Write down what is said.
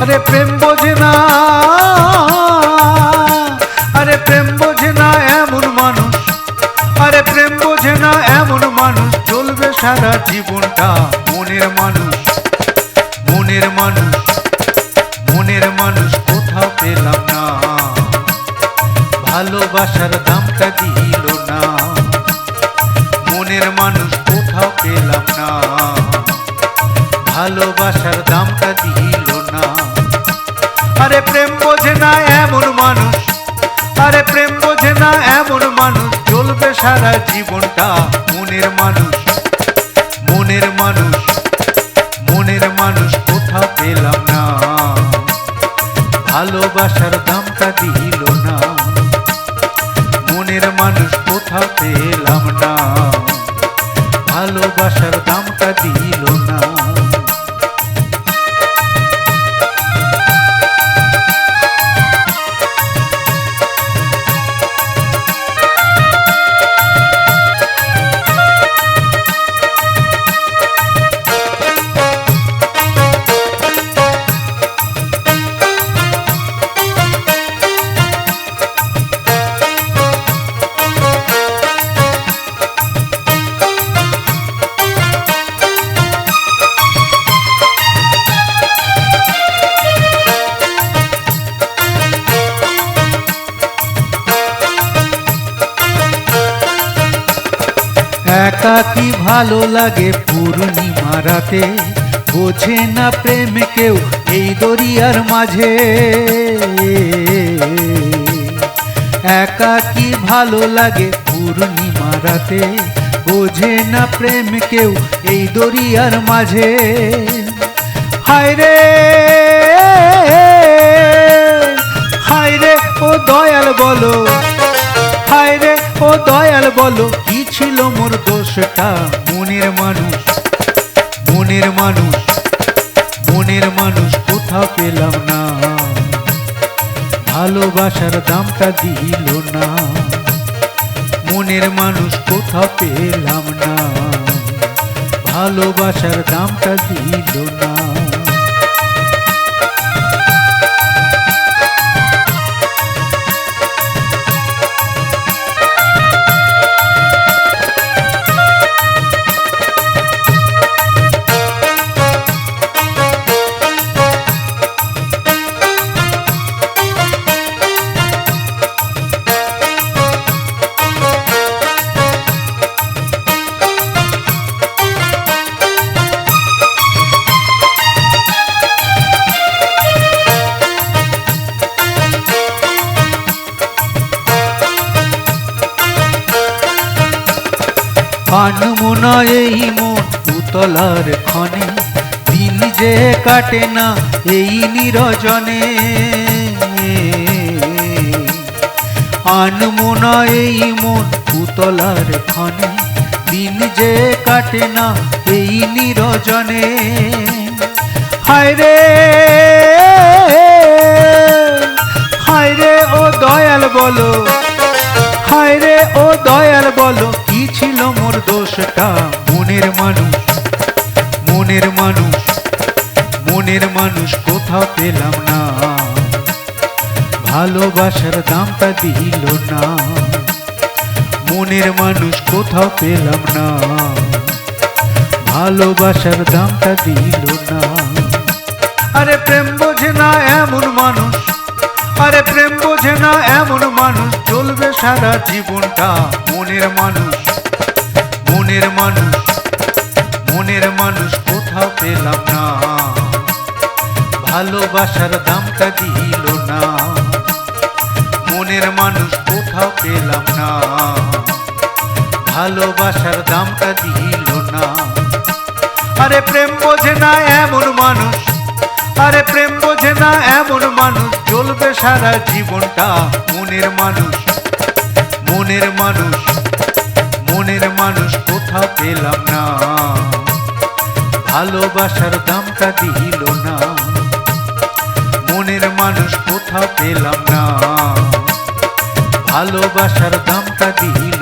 আরে প্রেম বোঝে না। আরে প্রেম বোঝে না এমন মানুষ। আরে প্রেম বোঝে না এমন মানুষ। চলবে সারা জীবনটা মনের মানুষ। মনের মানুষ। মনের মানুষ কোথাও পেলাম না। ভালোবাসার দামটা দিল না। মনের মানুষ কোথাও পেলাম না। ভালোবাসার দামটা দিল আরে প্রেম বোঝে না এমন মানুষ। আরে প্রেম বোঝে না এমন মানুষ। চলবে সারা জীবনটা মনের মানুষ। মনের মানুষ। মনের মানুষ কোথাও পেলাম না। ভালোবাসার দামটা দিল না। মনের মানুষ কোথাও পেলাম না। ভালোবাসার দামটা দিল একা কি ভালো লাগে পূর্ণিমা রাতে বোঝে না প্রেম কেউ এই দরিয়ার মাঝে। একা কি ভালো লাগে পূর্ণিমা রাতে বোঝে না প্রেম কেউ এই দরিয়ার মাঝে। হায় রে! হায় রে, ও দয়াল বলো। ও দয়াল বলো, কি ছিল মোর দোষটা? মনের মানুষ মনের মানুষ মনের মানুষ কোথাও পেলাম না। ভালোবাসার দামটা দিল না। মনের মানুষ কোথাও পেলাম না। ভালোবাসার দামটা দিল না। আনমনা এই মন উতলার ক্ষণে, দিন যে কাটে না এই নিরজনে। আনমনা এই মন উতলার ক্ষণে, দিন যে কাটে না এই নিরজনে। হায় রে হায় রে ও দয়াল বলো, হায় রে ও দয়াল বলো দোষটা মনের মানুষ মনের মানুষ মনের মানুষ কোথাও পেলাম না? ভালোবাসার দামটা দিল না, মনের মানুষ কোথাও পেলাম না। ভালোবাসার দামটা দিল না। আরে প্রেম বোঝে না এমন মানুষ, আরে প্রেম বোঝে না এমন মানুষ, চলবে সারা জীবনটা মনের মানুষ। মানুষ কোথাও পেলাম না। ভালোবাসার দামটা দিল না। মনের মানুষ কোথাও পেলাম না। ভালোবাসার দামটা দিল না। আরে প্রেম বোঝে না এমন মানুষ। আরে প্রেম বোঝে না এমন মানুষ। চলবে সারা জীবনটা মনের মানুষ। মনের মানুষ মনের মানুষ কোথাও পেলাম না। ভালোবাসার দামটা দিল না। মনের মানুষ কোথা পেলাম না। ভালোবাসার দামটা দিল